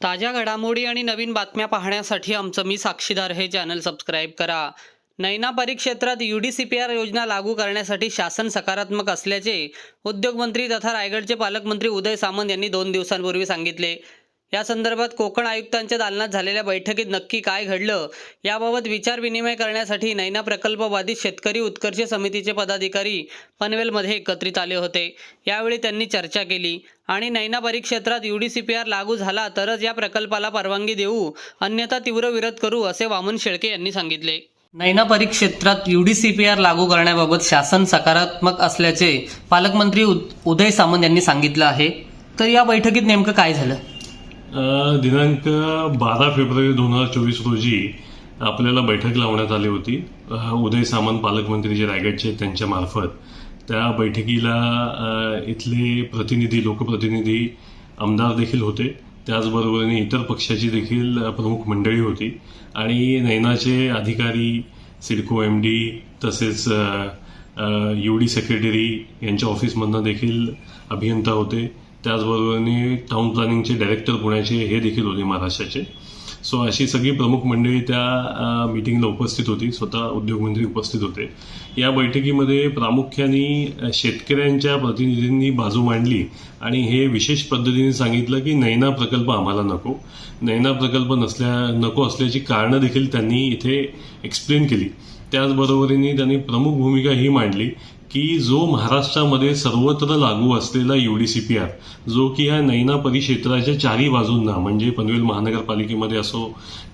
ताज्या घडामोडी आणि नवीन बातम्या पाहण्यासाठी आमचं मी साक्षीदार हे चॅनल सबस्क्राईब करा. नैना परिक्षेत्रात U D C P R योजना लागू करण्यासाठी शासन सकारात्मक असल्याचे उद्योगमंत्री तथा रायगडचे पालकमंत्री उदय सामंत यांनी दोन दिवसांपूर्वी सांगितले. या संदर्भात कोकण आयुक्तांच्या दालनात झालेल्या बैठकीत नक्की काय घडलं याबाबत विचारविनिमय करण्यासाठी नैना प्रकल्प बाधित शेतकरी उत्कर्ष समितीचे पदाधिकारी पनवेलमध्ये एकत्रित आले होते. यावेळी त्यांनी चर्चा केली. आणि नैना परिक्षेत्रात U D C P R लागू झाला तरच या प्रकल्पाला परवानगी देऊ अन्यथा तीव्र विरोध करू असे वामन शेळके यांनी सांगितले. नैना परिक्षेत्रात U D C P R लागू करण्याबाबत शासन सकारात्मक असल्याचे पालकमंत्री उदय सामंत यांनी सांगितलं आहे. तर या बैठकीत नेमकं काय झालं? दिनांक बारा फेब्रुवारी दोन हजार चोवीस रोजी आपल्याला बैठक लावण्यात आली होती. उदय सामंत पालकमंत्री जे रायगडचे आहेत, त्या बैठकीला इथले प्रतिनिधी लोकप्रतिनिधी आमदार देखील होते. त्याचबरोबरीने इतर पक्षाची देखील प्रमुख मंडळी होती. आणि नैनाचे अधिकारी सिडको एम डी तसेच यू डी सेक्रेटरी यांच्या ऑफिसमधनं देखील अभियंता होते. त्याचबरोबरनी टाऊन प्लॅनिंगचे डायरेक्टर पुण्याचे हे देखील होते महाराष्ट्राचे. सो अशी सगळी प्रमुख मंडळी त्या मिटिंगला उपस्थित होती. स्वतः उद्योगमंत्री उपस्थित होते. या बैठकीमध्ये प्रामुख्याने शेतकऱ्यांच्या प्रतिनिधींनी बाजू मांडली आणि हे विशेष पद्धतीने सांगितलं की नैना प्रकल्प आम्हाला नको. नैना प्रकल्प नसल्या नको असल्याची कारणं देखील त्यांनी इथे एक्सप्लेन केली. त्याचबरोबरीने त्यांनी प्रमुख भूमिका ही मांडली की जो महाराष्ट्रामध्ये सर्वत्र लागू असलेला U D C P R जो की ह्या नैना परिक्षेत्राच्या चारही बाजूंना म्हणजे पनवेल महानगरपालिकेमध्ये असो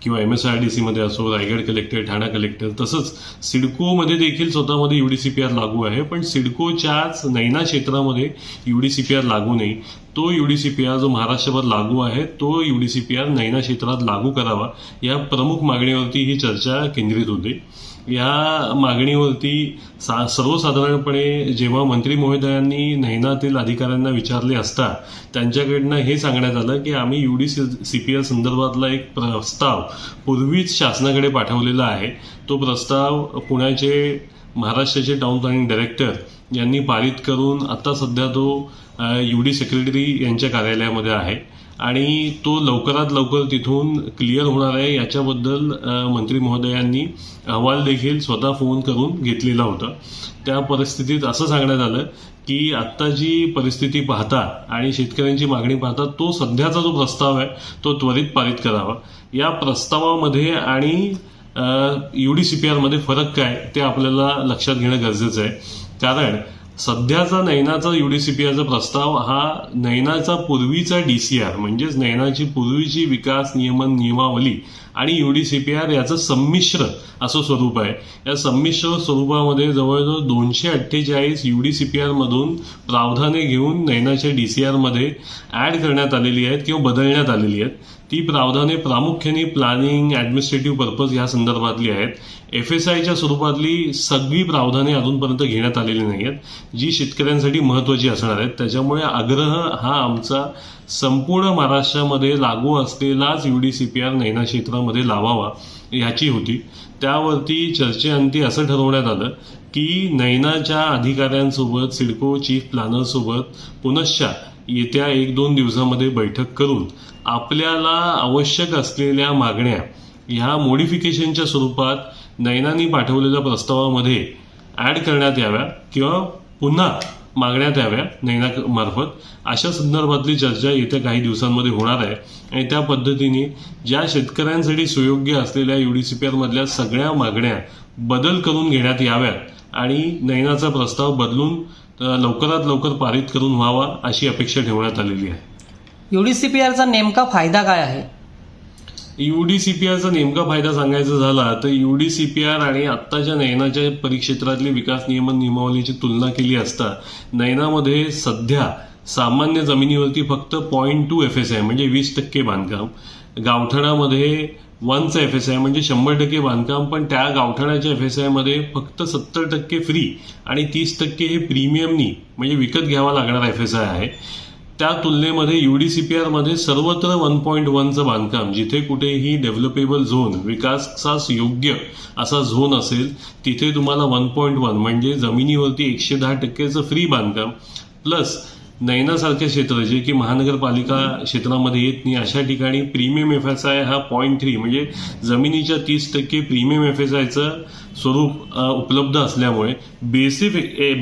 किंवा एम एस आर डी सीमध्ये असो रायगड कलेक्टर ठाणा कलेक्टर तसंच सिडकोमध्ये देखील स्वतःमध्ये U D C P R लागू आहे. पण सिडकोच्याच नैना क्षेत्रामध्ये U D C P R लागू नाही. तो युडीसीपीआर जो महाराष्ट्रभर लागू आहे तो U D C P R Naina क्षेत्रात लागू करावा या प्रमुख मागणीवरती ही चर्चा केंद्रित होते. या मागणीवरती सा सर्वसाधारणपणे जेव्हा मंत्री महोदयांनी नैनातील अधिकाऱ्यांना विचारले असता त्यांच्याकडनं हे सांगण्यात आलं की आम्ही U D C C P R संदर्भातला एक प्रस्ताव पूर्वीच शासनाकडे पाठवलेला आहे. तो प्रस्ताव पुण्याचे महाराष्ट्राचे टाउन प्लॅनिंग डायरेक्टर यांनी पारित करून आता सध्या तो यू डी सेक्रेटरी यांच्या कार्यालयामध्ये आहे. आणि तो लवकरात लवकर तिथून क्लिअर होणार आहे याच्याबद्दल मंत्री महोदयांनी अहवाल देखील स्वतः फोन करून घेतलेला होता. त्या परिस्थितीत असं सांगण्यात आलं की आत्ता जी परिस्थिती पाहता आणि शेतकऱ्यांची मागणी पाहता तो सध्याचा जो प्रस्ताव आहे तो त्वरित पारित करावा. या प्रस्तावामध्ये आणि यू डी सी पी आरमध्ये फरक काय ते आपल्याला लक्षात घेणं गरजेचं आहे. कारण सध्याचा नैनाचा युडीसीपीआयचा प्रस्ताव हा नैनाचा पूर्वीचा डीसीआर म्हणजेच नैनाची पूर्वीची विकास नियमन नियमावली आणि युडीसीपीआर याचं संमिश्र असं स्वरूप आहे. या संमिश्र स्वरूपामध्ये जवळजवळ दोनशे अठ्ठेचाळीस युडीसीपीआर मधून प्रावधाने घेऊन नैनाच्या डी सी आरमध्ये ॲड करण्यात आलेली आहेत किंवा बदलण्यात आलेली आहेत. ती प्रावधाने प्रामुख्याने प्लॅनिंग ॲडमिनिस्ट्रेटिव्ह पर्पज या संदर्भातली आहेत. एफ एस आयच्या स्वरूपातली सगळी प्रावधाने अजूनपर्यंत घेण्यात आलेली नाही आहेत जी शेतकऱ्यांसाठी महत्त्वाची असणार आहेत. त्याच्यामुळे आग्रह हा आमचा संपूर्ण महाराष्ट्रामध्ये लागू असलेलाच U D C P R Naina क्षेत्रामध्ये लावावा याची होती. त्यावरती चर्चेअंती असं ठरवण्यात आलं की नैनाच्या अधिकाऱ्यांसोबत सिडको चीफ प्लॅनरसोबत पुनश्च येत्या एक दोन दिवसामध्ये बैठक करून आपल्याला आवश्यक असलेल्या मागण्या ह्या मोडिफिकेशनच्या स्वरूपात नैनानी पाठवलेल्या प्रस्तावामध्ये ॲड करण्यात याव्या किंवा पुन्हा मागण्यात याव्या नैनामार्फत अशा संदर्भातली चर्चा येत्या काही दिवसांमध्ये होणार आहे. आणि त्या पद्धतीने ज्या शेतकऱ्यांसाठी सुयोग्य असलेल्या यू डी सी पी आरमधल्या सगळ्या मागण्या बदल करून घेण्यात याव्यात आणि नैनाचा प्रस्ताव बदलून लवकरात लवकर पारित करून व्हावा अशी अपेक्षा ठेवण्यात आलेली आहे. यू डी सी पी आरचा नेमका फायदा काय आहे? युडीसीपीआरचा नेमका फायदा सांगायचा झाला तर युडीसीपीआर आणि आत्ताच्या नयनाच्या परिक्षेत्रातली विकास नियमन नियमावलीची तुलना केली असता नयनामध्ये सध्या सामान्य जमिनीवरती फक्त point two F S I म्हणजे वीस टक्के बांधकाम गावठाणामध्ये वनचं एफ एस आय म्हणजे शंभर टक्के बांधकाम पण त्या गावठाणाच्या एफ एस आयमध्ये फक्त सत्तर टक्के फ्री आणि तीस टक्के हे प्रीमियमनी म्हणजे विकत घ्यावा लागणारा एफ एस आय आहे. त्या तुलनेमध्ये यू डी सी पी मध्ये सर्वत्र वन पॉईंट वनचं बांधकाम जिथे कुठेही डेव्हलपेबल झोन विकासास योग्य असा झोन असेल तिथे तुम्हाला वन पॉईंट वन म्हणजे जमिनीवरती एकशे दहा टक्केचं फ्री बांधकाम प्लस नैनासारखे क्षेत्र जे की महानगरपालिका क्षेत्रामध्ये येत नाही अशा ठिकाणी प्रीमियम एफ एस आय हा पॉईंट थ्री म्हणजे जमिनीच्या तीस टक्के प्रीमियम एफ एस आयचं स्वरूप उपलब्ध असल्यामुळे बेसिक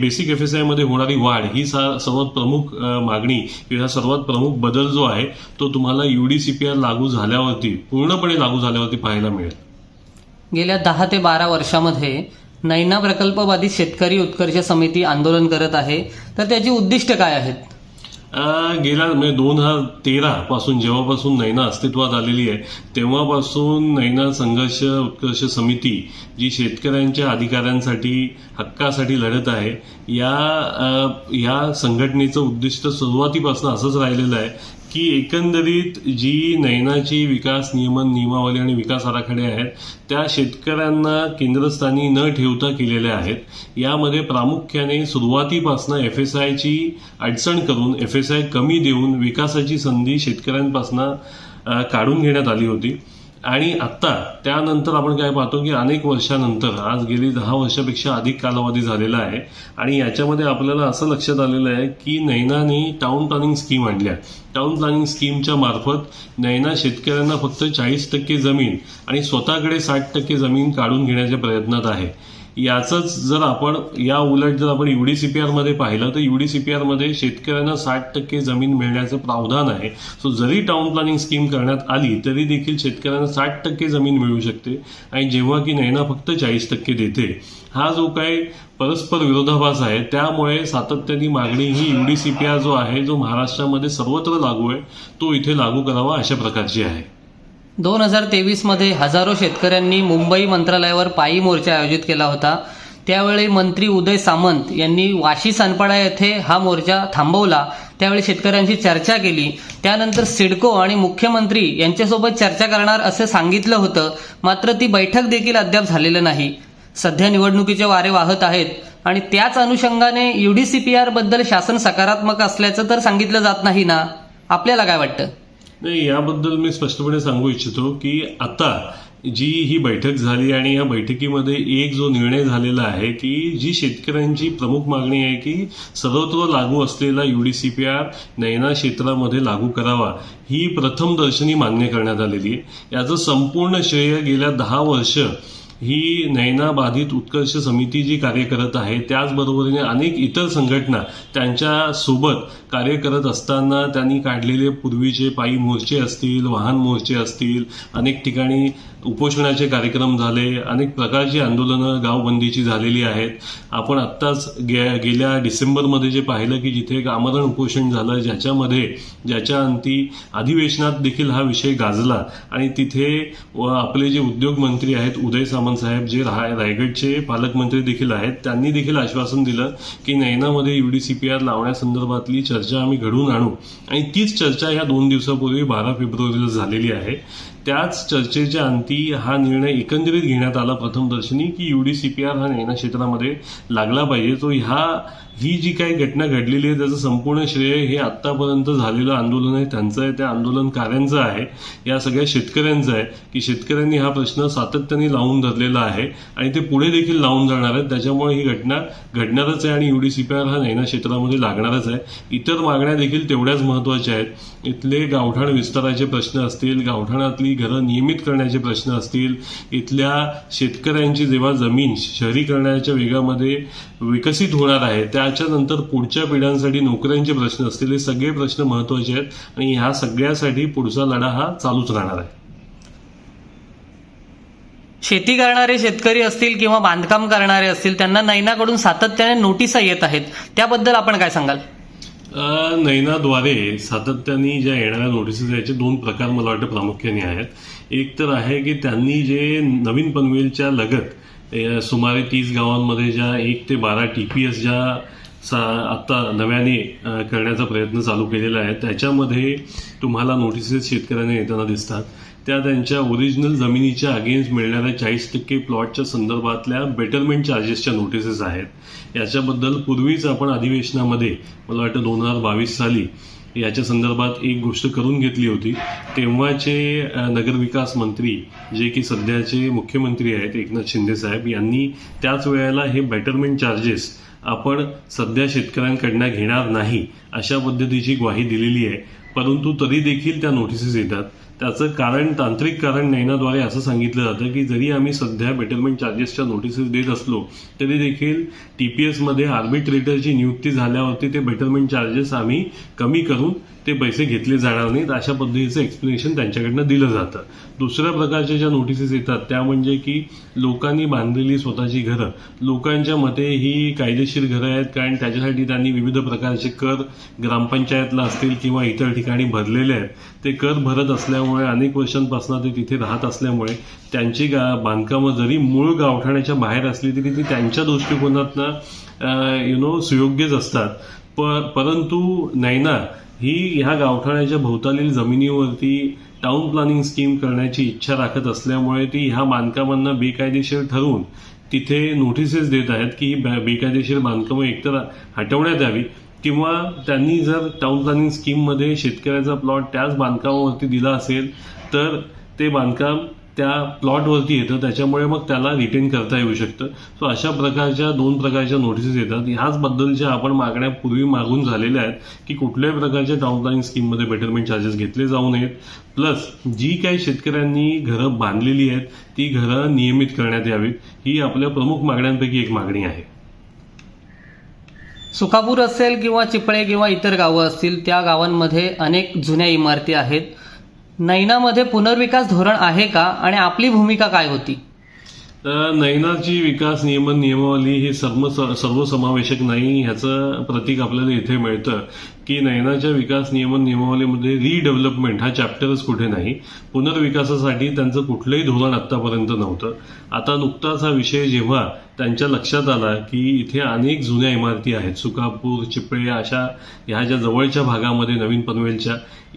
बेसिक एफ एस आयमध्ये होणारी वाढ ही सा सर्वात प्रमुख मागणी किंवा सर्वात प्रमुख बदल जो आहे तो तुम्हाला U D C P R लागू झाल्यावरती पूर्णपणे लागू झाल्यावरती पाहायला मिळेल. गेल्या दहा ते बारा वर्षामध्ये नैना प्रकल्पबाधित शेतकरी उत्कर्ष समिती आंदोलन करत आहे. तर त्याची उद्दिष्ट काय आहेत? गेल्या म्हणजे दोन हजार तेरा पासून जेव्हापासून नैना अस्तित्वात आलेली आहे तेव्हापासून नैना संघर्ष उत्कर्ष समिती जी शेतकऱ्यांच्या अधिकारांसाठी हक्कासाठी लढत आहे या या संघटनेचं उद्दिष्ट सुरुवातीपासून असंच राहिलेलं आहे की एकंदरीत जी नैनाची विकास नियमन नियमावली आणि विकास आराखडे आहेत त्या शेतकऱ्यांना केंद्रस्थानी न ठेवता केलेल्या आहेत. यामध्ये प्रामुख्याने सुरुवातीपासून एफ एस आयची अडचण करून एफ एस आय कमी देऊन विकासाची संधी शेतकऱ्यांपासून काढून घेण्यात आली होती. आणि आत्ता त्यानंतर आपण काय पाहतो की अनेक वर्षानंतर आज गेली दहा वर्षापेक्षा अधिक कालावधी झालेला आहे. आणि याच्यामध्ये आपल्याला असं लक्षात आलेलं आहे की नैनाने टाऊन प्लॅनिंग स्कीम आणल्या टाऊन प्लॅनिंग स्कीमच्या मार्फत नैना शेतकऱ्यांना फक्त चाळीस टक्के जमीन आणि स्वतःकडे साठ टक्के जमीन काढून घेण्याच्या प्रयत्नात आहे. याचंच जर आपण या उलट जर आपण युडी सी पी आरमध्ये पाहिलं तर युडी सी पी आरमध्ये शेतकऱ्यांना साठ टक्के जमीन मिळण्याचं प्रावधान आहे. सो जरी टाउन प्लॅनिंग स्कीम करण्यात आली तरी देखील शेतकऱ्यांना साठ टक्के जमीन मिळू शकते. आणि जेव्हा की नैना फक्त चाळीस टक्के देते. हा जो काही परस्पर विरोधाभास आहे त्यामुळे सातत्याने मागणी ही युडीसीपीआर जो आहे जो महाराष्ट्रामध्ये सर्वत्र लागू आहे तो इथे लागू करावा अशा प्रकारची आहे. दोन हजार तेवीसमध्ये हजारो शेतकऱ्यांनी मुंबई मंत्रालयावर पायी मोर्चा आयोजित केला होता. त्यावेळी मंत्री उदय सामंत यांनी वाशी सानपाडा येथे हा मोर्चा थांबवला. त्यावेळी शेतकऱ्यांशी चर्चा केली. त्यानंतर सिडको आणि मुख्यमंत्री यांच्यासोबत चर्चा करणार असं सांगितलं होतं. मात्र ती बैठक देखील अद्याप झालेलं नाही. सध्या निवडणुकीचे वारे वाहत आहेत आणि त्याच अनुषंगाने युडीसीपीआरबद्दल शासन सकारात्मक असल्याचं तर सांगितलं जात नाही ना? आपल्याला काय वाटतं? नाही याबद्दल मी स्पष्टपणे सांगू इच्छितो की आता जी ही बैठक झाली आणि या बैठकीमध्ये एक जो निर्णय झालेला आहे की जी शेतकऱ्यांची प्रमुख मागणी आहे की सर्वत्र लागू असलेला U D C P R Naina क्षेत्रामध्ये लागू करावा ही प्रथमदर्शनी मान्य करण्यात आलेली आहे. याचं संपूर्ण श्रेय गेल्या दहा वर्ष ही नैना बाधित उत्कर्ष समिती जी कार्य करत आहे त्याचबरोबरीने अनेक इतर संघटना त्यांच्यासोबत कार्य करत असताना त्यांनी काढलेले पूर्वीचे पायी मोर्चे असतील वाहन मोर्चे असतील अनेक ठिकाणी उपोषणाचे कार्यक्रम झाले अनेक प्रकारची आंदोलनं गावबंदीची झालेली आहेत. आपण आत्ताच गे गेल्या डिसेंबरमध्ये जे पाहिलं की जिथे एक आमरण उपोषण झालं ज्याच्यामध्ये ज्याच्या अंती अधिवेशनात देखील हा विषय गाजला. आणि तिथे आपले जे उद्योगमंत्री आहेत उदय सामंत साहेब जे राहा रायगडचे पालकमंत्री देखील आहेत त्यांनी देखील आश्वासन दिलं की नैनामध्ये U D C P R लावण्यासंदर्भातली चर्चा आम्ही घडवून आणू. आणि तीच चर्चा ह्या दोन दिवसापूर्वी बारा फेब्रुवारीला झालेली आहे. त्याच चर्चेच्या अंती की हा निर्णय एकंदरीत घेण्यात आला. प्रथमदर्शनी की युडीसीपीआर हा नैना क्षेत्रामध्ये लागला पाहिजे. तो ह्या ही जी काही घटना घडलेली आहे त्याचं संपूर्ण श्रेय हे आत्तापर्यंत झालेलं आंदोलन आहे. त्यांचं आहे त्या आंदोलनकाऱ्यांचं आहे. या सगळ्या शेतकऱ्यांचं आहे की शेतकऱ्यांनी हा प्रश्न सातत्याने लावून धरलेला आहे आणि ते पुढे देखील लावून जाणार आहेत. त्याच्यामुळे ही घटना घडणारच आहे आणि युडीसीपीआर हा नैना क्षेत्रामध्ये लागणारच आहे. इतर मागण्या देखील तेवढ्याच महत्त्वाच्या आहेत. इथले गावठाण विस्ताराचे प्रश्न असतील गावठाणातली घरं नियमित करण्याचे प्रश्न असतील इथल्या शेतकऱ्यांची जेव्हा जमीन शहरीकरणाच्या वेगामध्ये विकसित होणार आहे त्याच्यानंतर पुढच्या पिढ्यांसाठी नोकऱ्यांचे प्रश्न असतील हे सगळे प्रश्न महत्त्वाचे आहेत आणि ह्या सगळ्यासाठी पुढचा लढा हा चालूच राहणार आहे. शेती करणारे शेतकरी असतील किंवा बांधकाम करणारे असतील त्यांना नैनाकडून सातत्याने नोटिसा येत आहेत. त्याबद्दल आपण काय सांगाल? नयनाद्वारे नैनाद्वारे सातत्याने ज्या येणाऱ्या नोटिसेस याचे दोन प्रकार मला वाटतं प्रामुख्याने आहेत. एक तर आहे की त्यांनी जे नवीन पनवेलच्या लगत सुमारे तीस गावांमध्ये ज्या एक ते बारा टी पी एस ज्या सा आत्ता नव्याने करण्याचा प्रयत्न चालू केलेला आहे त्याच्यामध्ये तुम्हाला नोटिसेस शेतकऱ्यांना येताना दिसतात. त्या त्यांच्या ओरिजिनल जमिनीच्या अगेन्स्ट मिळणाऱ्या चाळीस टक्के प्लॉटच्या संदर्भातल्या बेटरमेंट चार्जेसच्या नोटिसेस आहेत. याच्याबद्दल पूर्वीच आपण अधिवेशनामध्ये मला वाटतं दोन हजार बावीस साली याच्या संदर्भात एक गोष्ट करून घेतली होती. तेव्हाचे नगरविकास मंत्री जे की सध्याचे मुख्यमंत्री आहेत एकनाथ शिंदे साहेब यांनी त्याच वेळेला हे बेटरमेंट चार्जेस आपण सध्या शेतकऱ्यांकडनं घेणार नाही अशा पद्धतीची ग्वाही दिलेली आहे. परंतु तरी देखील त्या नोटिसेस येतात. त्याचं कारण तांत्रिक कारण नयनाद्वारे असं सांगितलं जातं की जरी आम्ही सध्या बेटरमेंट चार्जेसच्या नोटिसेस देत असलो तरी देखील टी पी एसमध्ये आर्बिट्रेटरची नियुक्ती झाल्यावरती ते बेटरमेंट चार्जेस आम्ही कमी करून ते पैसे घेतले जाणार नाहीत अशा पद्धतीचं एक्सप्लेनेशन त्यांच्याकडनं दिलं जातं. दुसऱ्या प्रकारच्या ज्या नोटिसेस येतात त्या म्हणजे की लोकांनी बांधलेली स्वतःची घरं. लोकांच्या मते ही कायदेशीर घरं आहेत कारण त्याच्यासाठी त्यांनी विविध प्रकारचे कर ग्रामपंचायतला असतील किंवा इतर ठिकाणी भरलेले आहेत. ते कर भरत असल्यामुळे अनेक वर्षांपासून ते तिथे राहत असल्यामुळे त्यांची गा बांधकामं जरी मूळ गावठाण्याच्या बाहेर असली तरी ती त्यांच्या दृष्टिकोनातनं यु नो सुयोग्यच असतात. प परंतु नैना ही ह्या गावठाण्याच्या भोवतालील जमिनीवरती टाउन प्लॅनिंग स्कीम करण्याची इच्छा राखत असल्यामुळे ती ह्या बांधकामांना बेकायदेशीर ठरवून तिथे नोटिसेस देत आहेत की ही बे- बेकायदेशीर बांधकामं एकतर हटवण्यात यावी किंवा त्यांनी जर टाउन प्लॅनिंग स्कीममध्ये शेतकऱ्याचा प्लॉट त्याच बांधकामावरती दिला असेल तर ते बांधकाम त्या प्लॉटवरती येतं त्याच्यामुळे मग त्याला रिटेन करता येऊ शकतं. सो अशा प्रकारच्या दोन प्रकारच्या नोटिसेस येतात. ह्याच बद्दलच्या आपण मागण्या पूर्वी मागून झालेल्या आहेत की कुठल्याही प्रकारच्या डाऊनलाईन स्कीममध्ये बेटरमेंट चार्जेस घेतले जाऊ नयेत. प्लस जी काही शेतकऱ्यांनी घरं बांधलेली आहेत ती घरं नियमित करण्यात यावीत. ही आपल्या प्रमुख मागण्यांपैकी एक मागणी आहे. सुखापूर असेल किंवा चिपळे किंवा इतर गावं असतील त्या गावांमध्ये अनेक जुन्या इमारती आहेत. नैनामध्ये पुनर्विकास धोरण आहे का आणि आपली भूमिका काय होती? नैनाची विकास नियमन नियमावली ही सर्व सर्वसमावेशक नाही ह्याचं प्रतीक आपल्याला इथे मिळतं. की नैनाच्या विकास नियमन नियमावलीमध्ये रिडेव्हलपमेंट हा चॅप्टरच कुठे नाही. पुनर्विकासासाठी त्यांचं कुठलंही धोरण आत्तापर्यंत नव्हतं. आता नुकताच हा विषय जेव्हा त्यांच्या लक्षात आला की इथे अनेक जुन्या इमारती आहेत सुकापूर चिपळे अशा ह्या ज्या जवळच्या भागामध्ये नवीन पनवेलच्या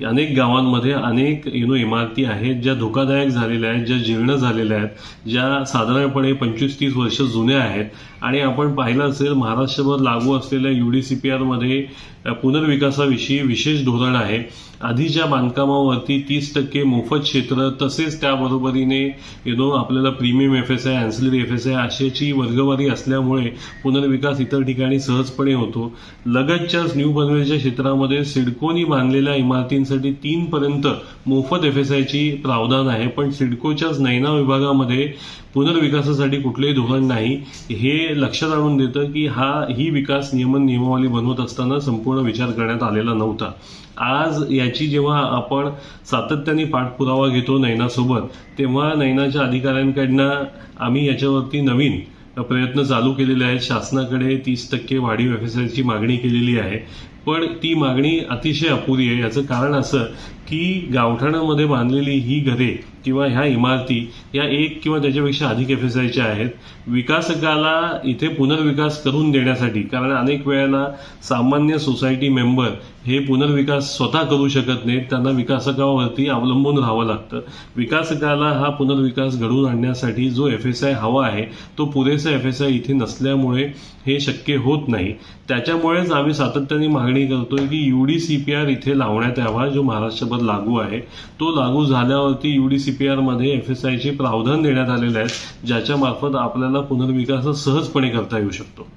अनेक गावांमध्ये अनेक यु नो इमारती आहेत ज्या धोकादायक झालेल्या आहेत ज्या जीर्ण झालेल्या आहेत ज्या साधारणपणे पंचवीस तीस वर्ष जुन्या आहेत. आणि आपण पाहिलं असेल महाराष्ट्रभर लागू असलेल्या यू डी सी पी आरमध्ये पुनर्विकासाविषयी विशेष धोरण आहे. आधीच्या बांधकामावरती तीस टक्के मोफत क्षेत्र तसेच त्याबरोबरीने यु नो आपल्याला premium F S I ancillary F S I अशाची वर्गवारी असल्यामुळे पुनर्विकास इतर ठिकाणी सहजपणे होतो. लगतच्याच न्यू पनवेलच्या क्षेत्रामध्ये सिडकोनी बांधलेल्या इमारतींसाठी तीनपर्यंत मोफत एफ एस आयची प्रावधान आहे. पण सिडकोच्याच नैना विभागामध्ये पुनर्विकासासाठी कुठलेही धोरण नाही. हे लक्षात आणून देतं की हा ही विकास नियमन नियमावली बनवत असताना संपूर्ण विचार करण्यात आलेला नव्हता. आज याची जेव्हा आपण सातत्याने पाठपुरावा घेतो नैनासोबत तेव्हा नैनाच्या अधिकाऱ्यांकडनं आम्ही याच्यावरती नवीन प्रयत्न चालू केलेले आहेत. शासनाकडे तीस टक्के वाढीव एफ ची मागणी केलेली आहे. पण ती मागणी अतिशय अपुरी आहे. याचं कारण असं की गावठाणामध्ये बांधलेली ही घरे किंवा ह्या इमारती या एक किंवा त्याच्यापेक्षा अधिक एफ एस आयच्या आहेत. विकासकाला इथे पुनर्विकास करून देण्यासाठी कारण अनेक वेळेला सामान्य सोसायटी मेंबर हे पुनर्विकास स्वतः करू शकत नाहीत त्यांना विकासकावरती अवलंबून राहावं लागतं. विकासकाला हा पुनर्विकास घडवून आणण्यासाठी जो एफ एस आय हवा आहे तो पुरेसा एफ एस आय इथे नसल्यामुळे हे शक्य होत नाही. त्याच्यामुळेच आम्ही सातत्याने मागणी करतोय की U D C P R इथे लावण्यात यावा जो महाराष्ट्रभर लागू आहे. तो लागू झाल्यावरती यू डी सी पी आरमध्ये एफ एस आयचे प्रावधान देण्यात आलेले आहेत ज्याच्या मार्फत आपल्याला पुनर्विकास सहजपणे करता येऊ शकतो.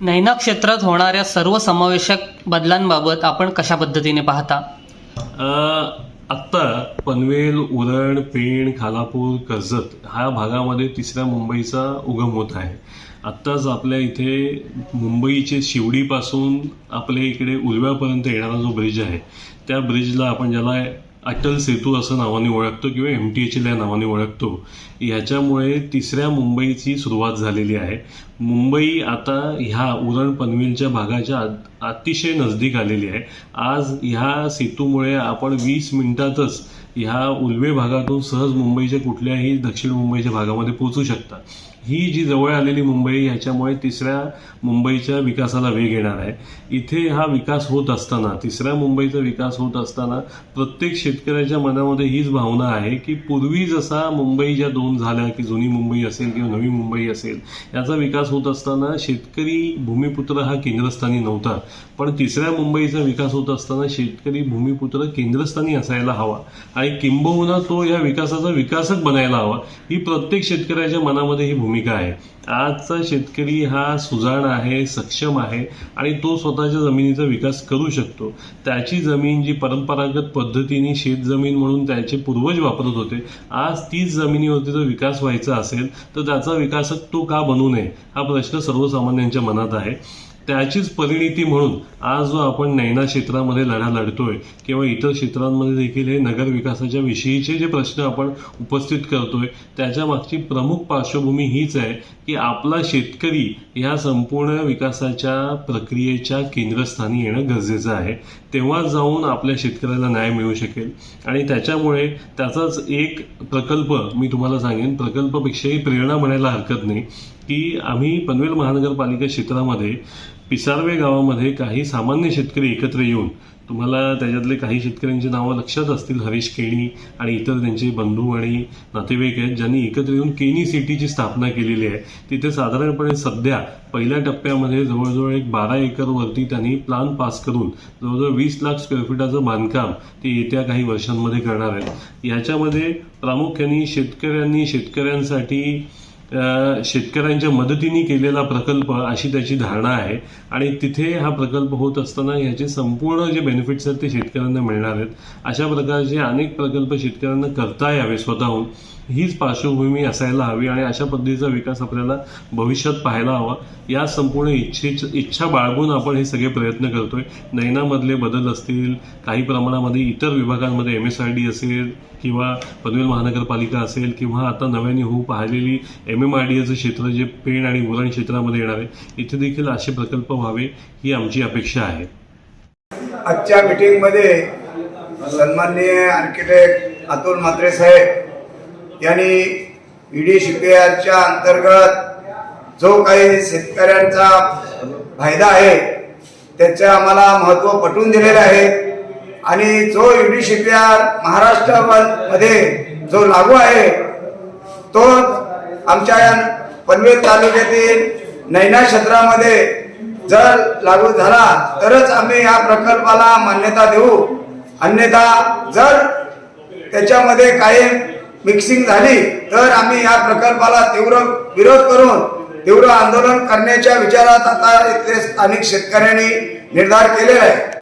नैना क्षेत्रात होणाऱ्या सर्व समावेशक बदलांबाबत आपण कशा पद्धतीने पाहता? आत्ता पनवेल उरण पेण खालापूर कर्जत ह्या भागामध्ये तिसऱ्या मुंबईचा उगम होत आहे. आत्ताच आपल्या इथे मुंबईचे शिवडीपासून आपल्या इकडे उलव्यापर्यंत येणारा जो ब्रिज आहे त्या ब्रिजला आपण ज्याला अटल सेतू असं नावाने ओळखतो किंवा एम टी एच एल या नावाने ओळखतो याच्यामुळे तिसऱ्या मुंबईची सुरुवात झालेली आहे. मुंबई आता ह्या उरण पनवेलच्या भागाच्या अतिशय नजदीक आलेली आहे. आज ह्या सेतूमुळे आपण वीस मिनिटातच ह्या उल्वे भागातून सहज मुंबईच्या कुठल्याही दक्षिण मुंबईच्या भागामध्ये पोहोचू शकता. ही जी जवळ आलेली मुंबई ह्याच्यामुळे तिसऱ्या मुंबईच्या विकासाला वेग येणार आहे. इथे हा विकास होत असताना तिसऱ्या मुंबईचा विकास होत असताना प्रत्येक शेतकऱ्याच्या मनामध्ये हीच भावना आहे की पूर्वी जसा मुंबई ज्या दोन झाल्या की जुनी मुंबई असेल किंवा नवी मुंबई असेल याचा विकास होत असताना शेतकरी भूमिपुत्र हा केंद्रस्थानी नव्हता पण तिसऱ्या मुंबईचा विकास होत असताना शेतकरी भूमिपुत्र केंद्रस्थानी असायला हवा. आणि किंबहुना तो या विकासाचा विकासक बनायला हवा ही प्रत्येक शेतकऱ्याच्या मनामध्ये ही भूमिका आहे. आजचा शेतकरी हा सुजाण आहे सक्षम आहे आणि तो स्वतःच्या जमिनीचा विकास करू शकतो. त्याची जमीन जी परंपरागत पद्धतीने शेतजमीन म्हणून त्याचे पूर्वज वापरत होते आज तीच जमिनीवरती जर विकास व्हायचा असेल तर त्याचा विकासक तो का बनू नये? हा प्रश्न सर्वसामान्यांच्या मनात आहे. त्याचीच परिणिती म्हणून आज जो आपण नैना क्षेत्रामध्ये लढा लढतोय किंवा इतर क्षेत्रांमध्ये देखील हे नगर विकासाच्या विषयीचे जे प्रश्न आपण उपस्थित करतोय त्याच्या मागची प्रमुख पार्श्वभूमी हीच आहे की आपला शेतकरी ह्या संपूर्ण विकासाच्या प्रक्रियेच्या केंद्रस्थानी येणं गरजेचं आहे. तेव्हा जाऊन आपल्या शेतकऱ्याला न्याय मिळू शकेल. आणि त्याच्यामुळे त्याचाच एक प्रकल्प मी तुम्हाला सांगेन. प्रकल्पापेक्षाही प्रेरणा म्हणायला हरकत नाही की आम्ही पनवेल महानगरपालिका क्षेत्रामध्ये पिसारवे गावामध्ये काही सामान्य शेतकरी एकत्र येऊन तुम्हाला त्याच्यातले काही शेतकऱ्यांची नावं लक्षात असतील हरीश केणी आणि इतर त्यांचे बंधू आणि नातेवाईक आहेत ज्यांनी एकत्र येऊन केनी सिटीची स्थापना केलेली आहे. तिथे साधारणपणे सध्या पहिल्या टप्प्यामध्ये जवळजवळ एक बारा एकरवरती त्यांनी प्लान पास करून जवळजवळ वीस लाख स्क्वेअर फीटाचं बांधकाम ते येत्या काही वर्षांमध्ये करणार आहेत. याच्यामध्ये प्रामुख्याने शेतकऱ्यांनी शेतकऱ्यांसाठी शेतकऱ्यांच्या मदतीने केलेला प्रकल्प अशी त्याची धारणा आहे. आणि तिथे हा प्रकल्प होत असताना ह्याचे संपूर्ण जे बेनिफिट्स आहेत ते शेतकऱ्यांना मिळणार आहेत. अशा प्रकारचे अनेक प्रकल्प शेतकऱ्यांना करता यावे स्वतःहून. हीच पार्श्वभूमी असायला हवी आणि अशा पद्धतीचा विकास आपल्याला भविष्यात पाहायला हवा. या संपूर्ण इच्छेच इच्छा बाळगून आपण हे सगळे प्रयत्न करतोय. नैनामधले बदल असतील काही प्रमाणामध्ये इतर विभागांमध्ये एम एस आर डी असेल किंवा पनवेल महानगरपालिका असेल किंवा आता नव्याने होऊ पाहिलेली एम एम आर डी एचं क्षेत्र जे पेण आणि उरण क्षेत्रामध्ये येणार आहे इथे देखील असे प्रकल्प व्हावे ही आमची अपेक्षा आहे. आजच्या मिटिंगमध्ये सन्माननीय आर्किटेक्ट अतुल म्हात्रे साहेब यांनी ईडी शिपयाच्या अंतर्गत जो काही शेतकऱ्यांचा फायदा आहे त्याचे आम्हाला महत्त्व पटवून दिलेले आहे. आणि जो ईडी शिपयार महाराष्ट्रामध्ये जो लागू आहे तो आमच्या या पनवेल तालुक्यातील नैना क्षेत्रामध्ये जर लागू झाला तरच आम्ही या प्रकल्पाला मान्यता देऊ. अन्यथा जर त्याच्यामध्ये काही मिक्सिंग झाली तर आम्ही या प्रकल्पाला तीव्र विरोध करून तीव्र आंदोलन करण्याच्या विचारात आता इथले स्थानिक शेतकऱ्यांनी निर्धार केलेला आहे.